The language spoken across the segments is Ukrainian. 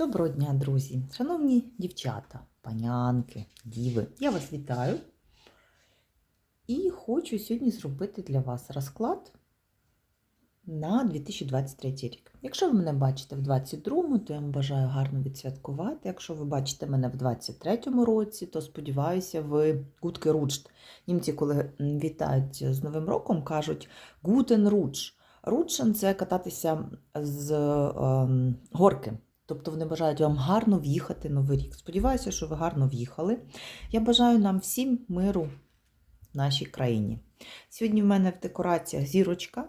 Доброго дня, друзі! Шановні дівчата, панянки, діви, я вас вітаю і хочу сьогодні зробити для вас розклад на 2023 рік. Якщо ви мене бачите в 2022, то я вам бажаю гарно відсвяткувати. Якщо ви бачите мене в 2023 році, то сподіваюся, ви гудки ручт. Німці, коли вітають з Новим роком, кажуть гутен руч. Ручен це кататися з ем, горки. Тобто вони бажають вам гарно в'їхати новий рік. Сподіваюся, що ви гарно в'їхали. Я бажаю нам всім миру в нашій країні. Сьогодні в мене в декораціях зірочка.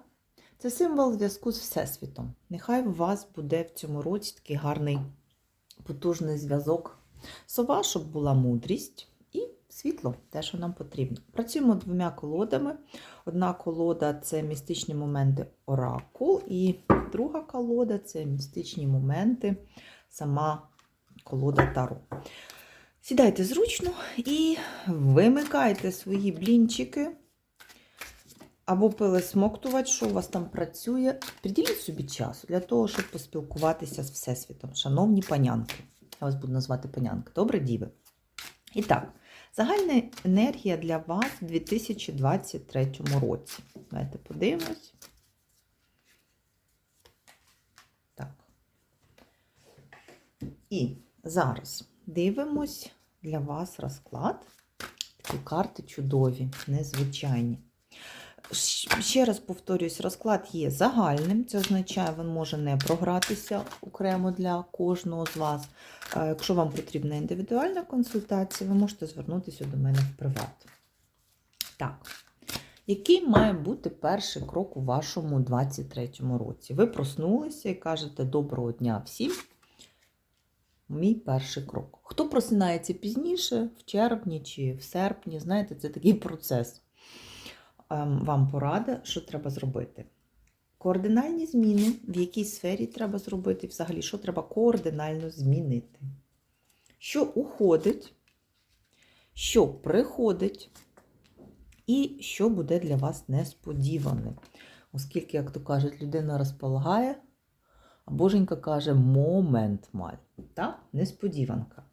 Це символ зв'язку з Всесвітом. Нехай у вас буде в цьому році такий гарний потужний зв'язок. Сова, щоб була мудрість, світло, те, що нам потрібно. Працюємо двома колодами. Одна колода це містичні моменти оракул, і друга колода це містичні моменти, сама колода Таро. Сідайте зручно і вимикайте свої блінчики або пилесмоктувач, що у вас там працює. Приділіть собі часу для того, щоб поспілкуватися з Всесвітом. Шановні панянки. Я вас буду назвати панянки. Добре, діви? І так, загальна енергія для вас у 2023 році. Давайте подивимось. Так. І зараз дивимось для вас розклад. Такі карти чудові, незвичайні. Ще раз повторюсь, розклад є загальним. Це означає, він може не програтися окремо для кожного з вас. Е, Якщо вам потрібна індивідуальна консультація, ви можете звернутися до мене в приват. Так. Який має бути перший крок у вашому 23-му році? Ви проснулися і кажете доброго дня всім. Мій перший крок. Хто просинається пізніше, в червні чи в серпні, знаєте, це такий процес. Ем, Вам порада, що треба зробити. Координальні зміни, в якій сфері треба зробити, взагалі, що треба координально змінити. Що уходить, що приходить, і що буде для вас несподіваним. Оскільки, як то кажуть, людина розполагає, а боженька каже момент маль. Та? Несподіванка.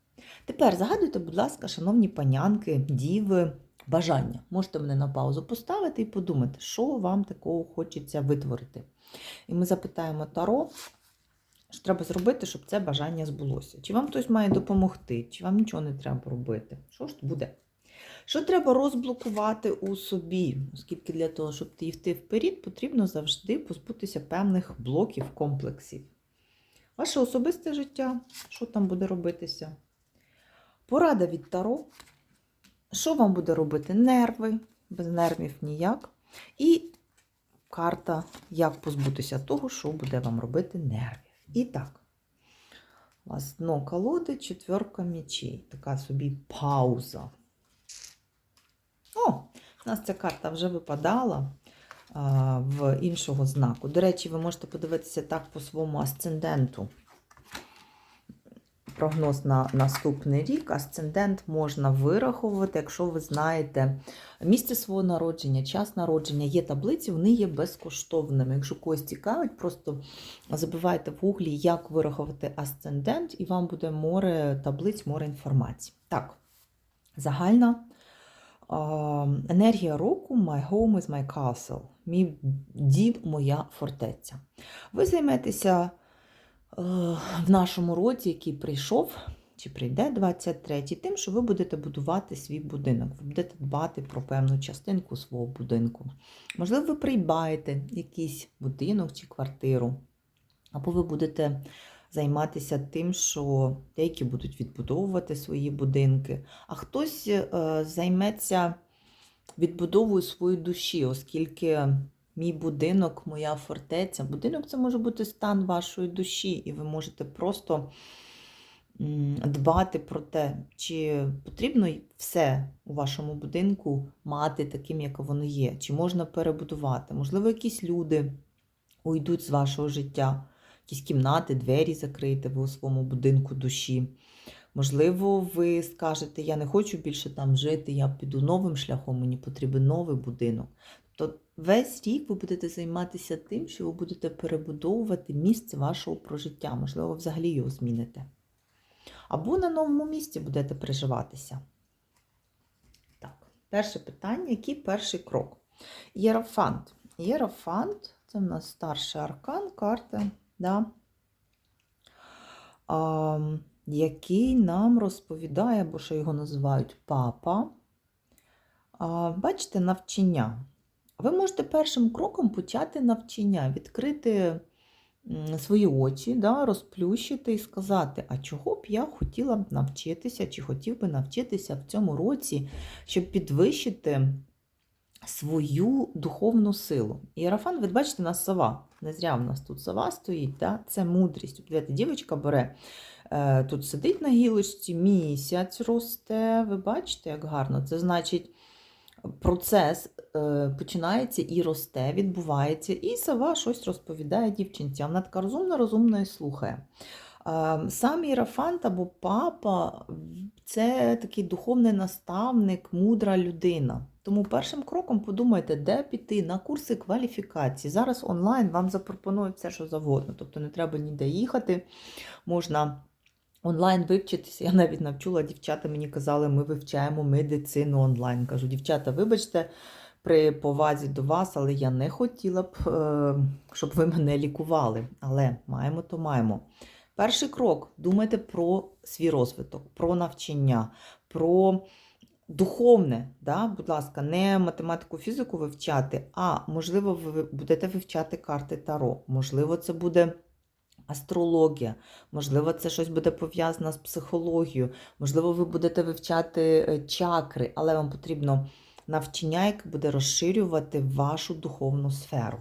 Тепер загадуйте, будь ласка, шановні панянки, діви, бажання. Можете мене на паузу поставити і подумати, що вам такого хочеться витворити. І ми запитаємо Таро, що треба зробити, щоб це бажання збулося. Чи вам хтось має допомогти, чи вам нічого не треба робити? Що ж буде? Що треба розблокувати у собі? Оскільки для того, щоб ти йти вперед, потрібно завжди позбутися певних блоків, комплексів. Ваше особисте життя, що там буде робитися? Порада від Таро. Що вам буде робити нерви? Без нервів ніяк. І карта, як позбутися того, що буде вам робити нервів. І так, у вас дно колоди, четверка мечей. Така собі пауза. О, у нас ця карта вже випадала в іншого знаку. До речі, ви можете подивитися так по своєму асценденту. Прогноз на наступний рік. Асцендент можна вираховувати, якщо ви знаєте місце свого народження, час народження, є таблиці, вони є безкоштовними. Якщо когось цікавить, просто забивайте в гуглі, як вирахувати асцендент, і вам буде море таблиць, море інформації. Так, загальна енергія року My home is my castle. Мій дім, моя фортеця. Ви займетеся в нашому році, який прийшов, чи прийде 23-й, тим, що ви будете будувати свій будинок. Ви будете дбати про певну частинку свого будинку. Можливо, ви придбаєте якийсь будинок чи квартиру, або ви будете займатися тим, що деякі будуть відбудовувати свої будинки, а хтось е, займеться відбудовою своєї душі, оскільки мій будинок, моя фортеця. Будинок це може бути стан вашої душі, і ви можете просто дбати про те, чи потрібно все у вашому будинку мати таким, як воно є, чи можна перебудувати. Можливо, якісь люди уйдуть з вашого життя, якісь кімнати, двері закрити ви у своєму будинку душі. Можливо, ви скажете, я не хочу більше там жити, я піду новим шляхом, мені потрібен новий будинок. То весь рік ви будете займатися тим, що ви будете перебудовувати місце вашого прожиття. Можливо, взагалі його зміните. Або на новому місці будете приживатися. Так, перше питання: який перший крок? Єрофант. Єрофант це в нас старший аркан, карта, да, а, який нам розповідає, або що його називають папа. А, бачите, навчання. Ви можете першим кроком почати навчання, відкрити свої очі, да, розплющити і сказати, а чого б я хотіла б навчитися, чи хотів би навчитися в цьому році, щоб підвищити свою духовну силу. Іерафан, ви бачите, нас сова. Не зря в нас тут сова стоїть, да? це мудрість. Дивіться, дівчинка бере, е, тут сидить на гілочці, місяць росте. Ви бачите, як гарно. Це значить, процес е, починається і росте, відбувається, і сова щось розповідає дівчинці. Вона така розумна, розумна і слухає. Е, Сам Іерафант або папа це такий духовний наставник, мудра людина. Тому першим кроком подумайте, де піти на курси кваліфікації. Зараз онлайн вам запропонують все, що завгодно. Тобто не треба ніде їхати. Можна онлайн вивчитися. Я навіть навчула дівчата, мені казали, ми вивчаємо медицину онлайн. Кажу, дівчата, вибачте. При повазі до вас, але я не хотіла б, е, щоб ви мене лікували. Але маємо, то маємо. Перший крок думайте про свій розвиток, про навчання, про духовне. Да? Будь ласка, не математику, фізику вивчати, а можливо, ви будете вивчати карти Таро. Можливо, це буде. Астрологія, можливо, це щось буде пов'язано з психологією, можливо, ви будете вивчати е, чакри, але вам потрібно навчання, яке буде розширювати вашу духовну сферу.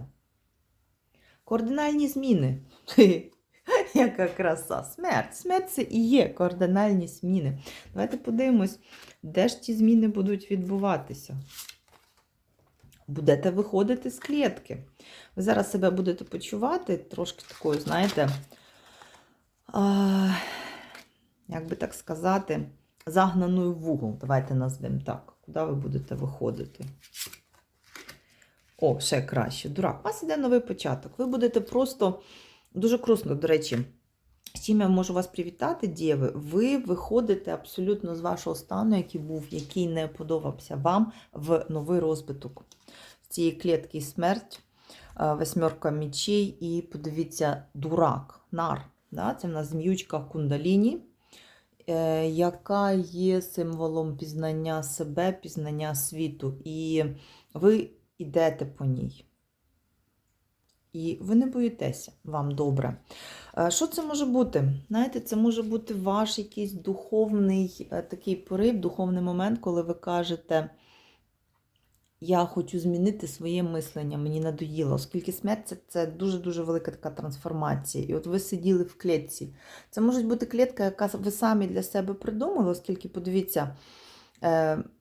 Координальні зміни. Яка краса. Смерть. Смерть це і є координальні зміни. Давайте подивимось, де ж ці зміни будуть відбуватися. Будете виходити з клітки. Ви зараз себе будете почувати трошки такою, знаєте, а, як би так сказати, загнаною в угол. Давайте назвемо так. Куди ви будете виходити? О, ще краще. Дурак. У вас іде новий початок. Ви будете просто дуже крусно, до речі. Чим я можу вас привітати, діви, ви виходите абсолютно з вашого стану, який був, який не подобався вам, в новий розвиток. З цієї клітки смерть, е, восьмерка мічей, і подивіться, дурак, нар. Да? Це в нас зміючка кундаліні, е, яка є символом пізнання себе, пізнання світу. І ви йдете по ній. І ви не боїтеся, вам добре. Е, Що це може бути? Знаєте, це може бути ваш якийсь духовний е, такий порив, духовний момент, коли ви кажете, я хочу змінити своє мислення, мені надоїло, оскільки смерть це, дуже-дуже велика така трансформація. І от ви сиділи в клітці. Це може бути клітка, яка ви самі для себе придумали, оскільки, подивіться,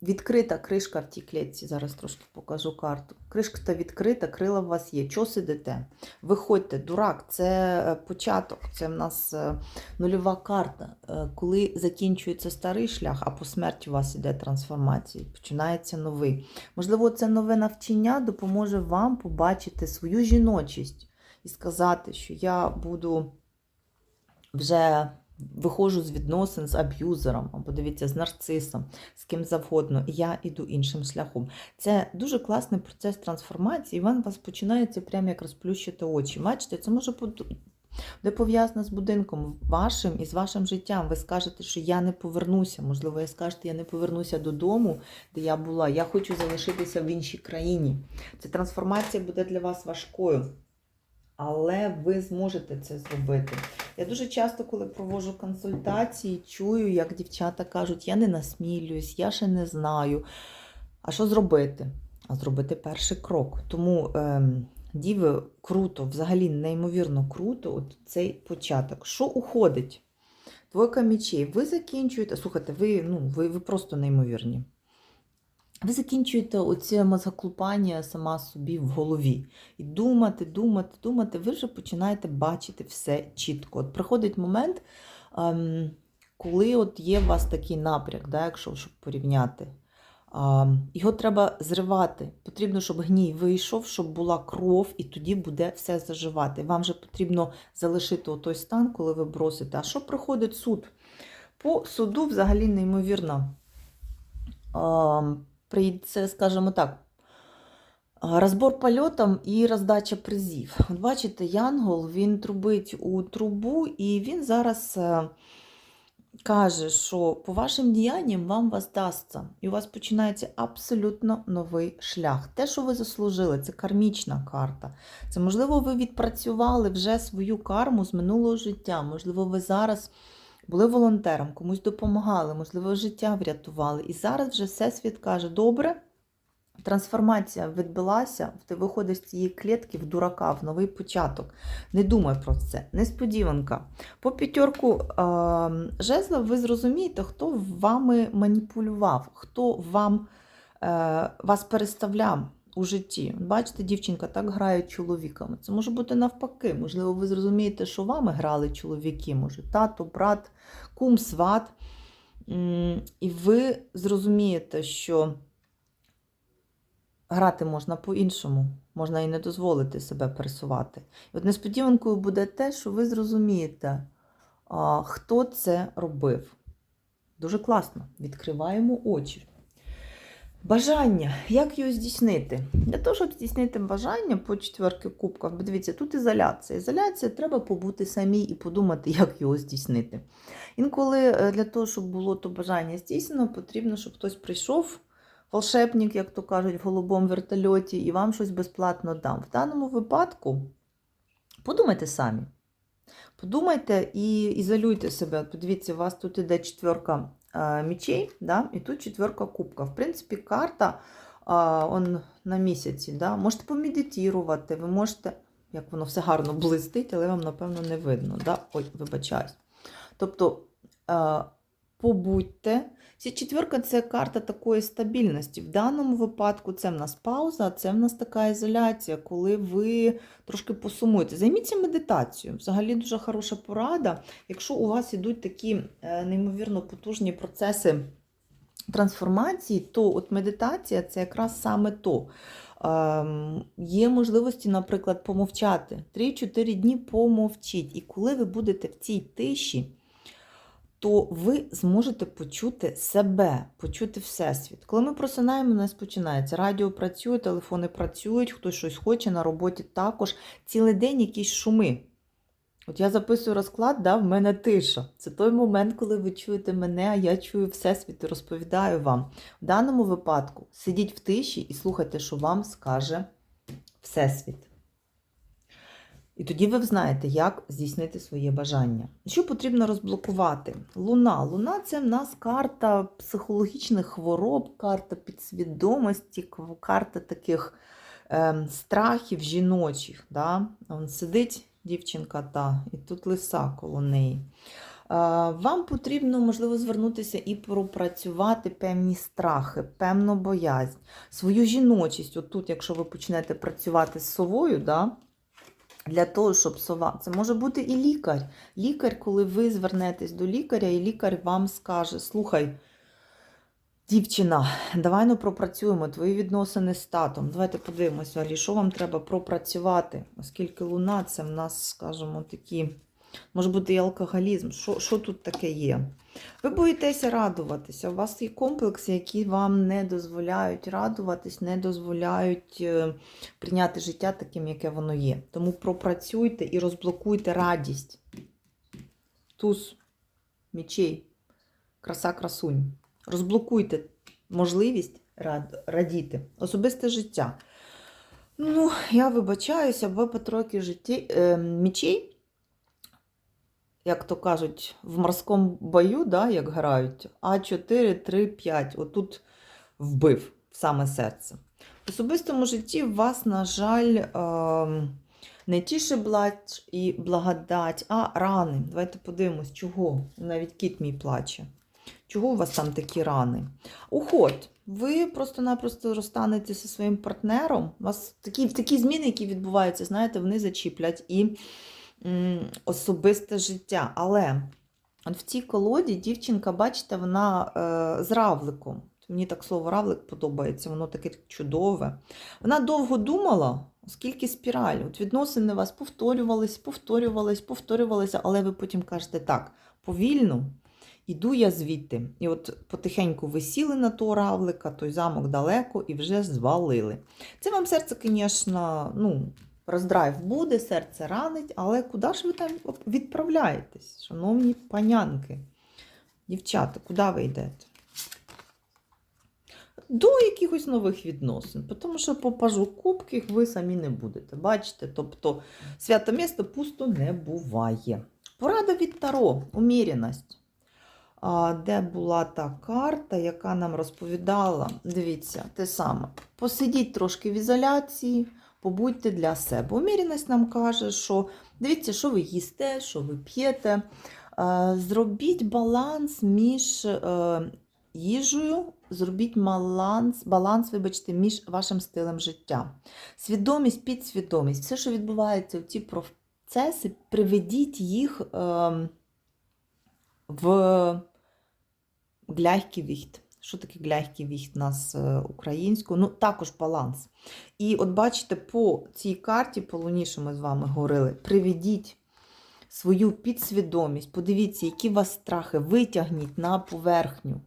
відкрита кришка в тій клітці. Зараз трошки покажу карту. Кришка відкрита, крила у вас є. Чого сидите? Виходьте, дурак, це е, початок, це в нас е, нульова карта. Е, Коли закінчується старий шлях, а по смерті у вас іде трансформація, починається новий. Можливо, це нове навчання допоможе вам побачити свою жіночість і сказати, що я буду вже виходжу з відносин з аб'юзером, або дивіться, з нарцисом, з ким завгодно, і я йду іншим шляхом. Це дуже класний процес трансформації, і він вас починається прямо як розплющити очі. Бачите, це може бути. Де пов'язано з будинком вашим і з вашим життям. Ви скажете, що я не повернуся. Можливо, ви скажете, я не повернуся додому, де я була. Я хочу залишитися в іншій країні. Ця трансформація буде для вас важкою. Але ви зможете це зробити. Я дуже часто, коли проводжу консультації, чую, як дівчата кажуть, я не насмілююсь, я ще не знаю. А що зробити? А зробити перший крок. Тому ем, діви круто, взагалі неймовірно круто, от цей початок. Що уходить? Двойка мічей. Ви закінчуєте. Слухайте, ви, ну, ви, ви просто неймовірні. Ви закінчуєте оце мозоклупання сама собі в голові. І думати, думати, думати, ви вже починаєте бачити все чітко. От приходить момент, ем, коли от є у вас такий напряк, да, якщо щоб порівняти. А, Його треба зривати. Потрібно, щоб гній вийшов, щоб була кров, і тоді буде все заживати. Вам же потрібно залишити той стан, коли ви бросите. А що приходить суд? По суду взагалі неймовірно. Це, скажімо так, розбор польотом і роздача призів. От бачите, Янгол він трубить у трубу, і він зараз е, каже, що по вашим діянням вам воздасться, і у вас починається абсолютно новий шлях. Те, що ви заслужили, це кармічна карта. Це, можливо, ви відпрацювали вже свою карму з минулого життя. Можливо, ви зараз були волонтером, комусь допомагали, можливо, життя врятували. І зараз вже Всесвіт каже: добре. Трансформація відбулася, ти виходиш з цієї клітки в дурака, в новий початок. Не думай про це. Несподіванка. По п'ятерку жезла ви зрозумієте, хто вами маніпулював, хто вам, е, вас переставляв у житті. Бачите, дівчинка так грає чоловіками. Це може бути навпаки. Можливо, ви зрозумієте, що вами грали чоловіки, може, тато, брат, кум, сват. І ви зрозумієте, що грати можна по-іншому, можна і не дозволити себе пересувати. І от несподіванкою буде те, що ви зрозумієте, хто це робив. Дуже класно. Відкриваємо очі. Бажання. Як його здійснити? Для того, щоб здійснити бажання по четверки кубках, бо дивіться, тут ізоляція. Ізоляція треба побути самій і подумати, як його здійснити. Інколи е, для того, щоб було то бажання здійснено, потрібно, щоб хтось прийшов, волшебник, як то кажуть, в голубому вертольоті, і вам щось безплатно дав. В даному випадку подумайте самі. Подумайте і ізолюйте себе. Подивіться, у вас тут іде четверка е, мічей, да? і тут четверка кубка. В принципі, карта он на місяці. Да? Можете помедитувати, ви можете, як воно все гарно блистить, але вам, напевно, не видно. Да? Ой, вибачаюсь. Тобто, е, побудьте. Ці четверка це карта такої стабільності. В даному випадку це в нас пауза, це в нас така ізоляція, коли ви трошки посумуєте. Займіться медитацією. Взагалі дуже хороша порада. Якщо у вас ідуть такі е, неймовірно потужні процеси трансформації, то от медитація це якраз саме то. Ем, Є можливості, наприклад, помовчати. 3-4 дні помовчіть. І коли ви будете в цій тиші, то ви зможете почути себе, почути Всесвіт. Коли ми просинаємо, у нас починається. Радіо працює, телефони працюють, хтось щось хоче, на роботі також. Цілий день якісь шуми. От я записую розклад, да, в мене тиша. Це той момент, коли ви чуєте мене, а я чую Всесвіт і розповідаю вам. В даному випадку сидіть в тиші і слухайте, що вам скаже Всесвіт. І тоді ви знаєте, як здійснити своє бажання. Що потрібно розблокувати? Луна. Луна це в нас карта психологічних хвороб, карта підсвідомості, карта таких ем, страхів жіночих. Да? Вон сидить дівчинка та, і тут лиса коло неї. Е, Вам потрібно, можливо, звернутися і пропрацювати певні страхи, певну боязнь, свою жіночість. От тут, якщо ви почнете працювати з совою, да, для того, щоб сова. Це може бути і лікар. Лікар, коли ви звернетесь до лікаря, і лікар вам скаже: слухай, дівчина, давай ну пропрацюємо твої відносини з татом. Давайте подивимося, що вам треба пропрацювати, оскільки луна це в нас, скажімо, такі. Може бути і алкоголізм. Що, що тут таке є? Ви боїтеся радуватися. У вас є комплекси, які вам не дозволяють радуватись, не дозволяють е, прийняти життя таким, яке воно є. Тому пропрацюйте і розблокуйте радість. Туз мічей, краса красунь. Розблокуйте можливість рад, радіти. Особисте життя. Ну, я вибачаюся, бо по тройки житті, е, мічей як то кажуть, в морському бою, да, як грають, А4, 3, 5. Отут вбив в саме серце. В особистому житті вас, на жаль, ем, не тішеблач і благодать, а рани. Давайте подивимось, чого. Навіть кіт мій плаче. Чого у вас там такі рани? Уход. Ви просто-напросто розстанете зі своїм партнером. У вас такі, такі зміни, які відбуваються, знаєте, вони зачіплять і особисте життя. Але от в цій колоді дівчинка, бачите, вона е, з равликом. Мені так слово равлик подобається, воно таке чудове. Вона довго думала, оскільки спіраль. От відносини вас повторювались, повторювались, повторювалися, але ви потім кажете так, повільно. Іду я звідти. І от потихеньку ви сіли на того равлика, той замок далеко і вже звалили. Це вам серце, звісно, ну, роздрайв буде, серце ранить, але куди ж ви там відправляєтесь, шановні панянки? Дівчата, куди ви йдете? До якихось нових відносин, тому що по пажу кубків ви самі не будете. Бачите? Тобто свято місто пусто не буває. Порада від Таро, уміряність. А, Де була та карта, яка нам розповідала, дивіться, те саме. Посидіть трошки в ізоляції, побудьте для себе. Уміряність нам каже, що дивіться, що ви їсте, що ви п'єте. Е, Зробіть баланс між е, їжею, зробіть баланс, баланс, вибачте, між вашим стилем життя. Свідомість, підсвідомість, все, що відбувається в ці процеси, приведіть їх е, в гляйківіхт. Що таке гляйківіхт у нас е, українською? Ну, також баланс. І от бачите, по цій карті, по луні, що ми з вами говорили, приведіть свою підсвідомість, подивіться, які у вас страхи, витягніть на поверхню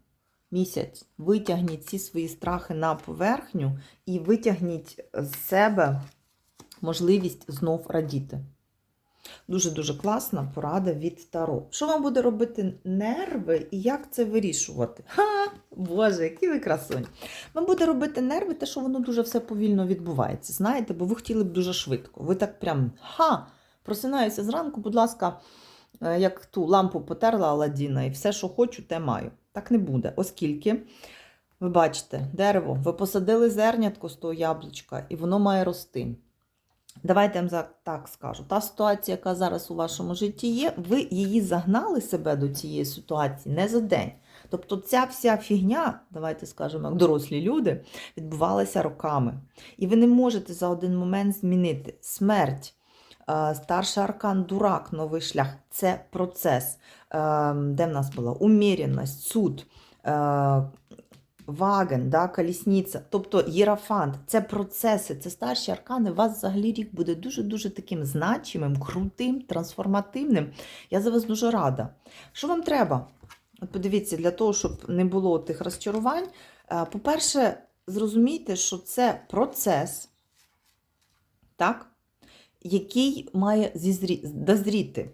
місяць, витягніть ці свої страхи на поверхню і витягніть з себе можливість знов радіти. Дуже-дуже класна порада від Таро. Що вам буде робити нерви і як це вирішувати? Ха! Боже, які ви красуні! Вам буде робити нерви, те, що воно дуже все повільно відбувається. Знаєте, бо ви хотіли б дуже швидко. Ви так прям ха! Просинаюся зранку, будь ласка, е, як ту лампу потерла Аладдіна, і все, що хочу, те маю. Так не буде, оскільки, ви бачите, дерево, ви посадили зернятко з того яблучка, і воно має рости. Давайте я вам так скажу. Та ситуація, яка зараз у вашому житті є, ви її загнали себе до цієї ситуації не за день. Тобто ця вся фігня, давайте скажемо, як дорослі люди, відбувалася роками. І ви не можете за один момент змінити смерть. е, Старший аркан, дурак, новий шлях це процес, Е, де в нас була уміряність, суд, е, Ваген, да, колісниця, тобто єрафант, це процеси, це старші аркани. У вас взагалі рік буде дуже-дуже таким значимим, крутим, трансформативним. Я за вас дуже рада. Що вам треба? От подивіться, для того, щоб не було тих розчарувань. е, По-перше, зрозумійте, що це процес, так, який має дозріти.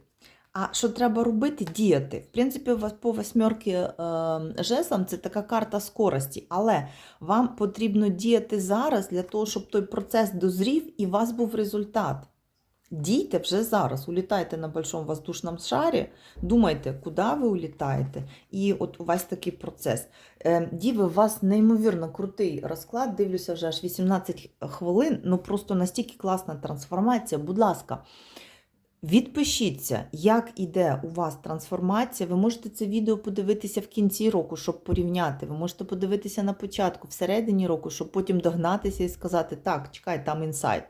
А що треба робити? Діяти. В принципі, по восьмерки е, жезлам це така карта скорості, але вам потрібно діяти зараз для того, щоб той процес дозрів і у вас був результат. Дійте вже зараз, улітайте на большому воздушному шарі, думайте, куди ви улітаєте, і от у вас такий процес. Е, Діви, у вас неймовірно крутий розклад, дивлюся вже аж 18 хвилин, ну просто настільки класна трансформація. Будь ласка, Відпишіться, як іде у вас трансформація. Ви можете це відео подивитися в кінці року, щоб порівняти. Ви можете подивитися на початку, всередині року, щоб потім догнатися і сказати, так, чекай, там інсайт.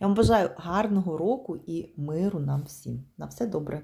Я вам бажаю гарного року і миру нам всім. На все добре.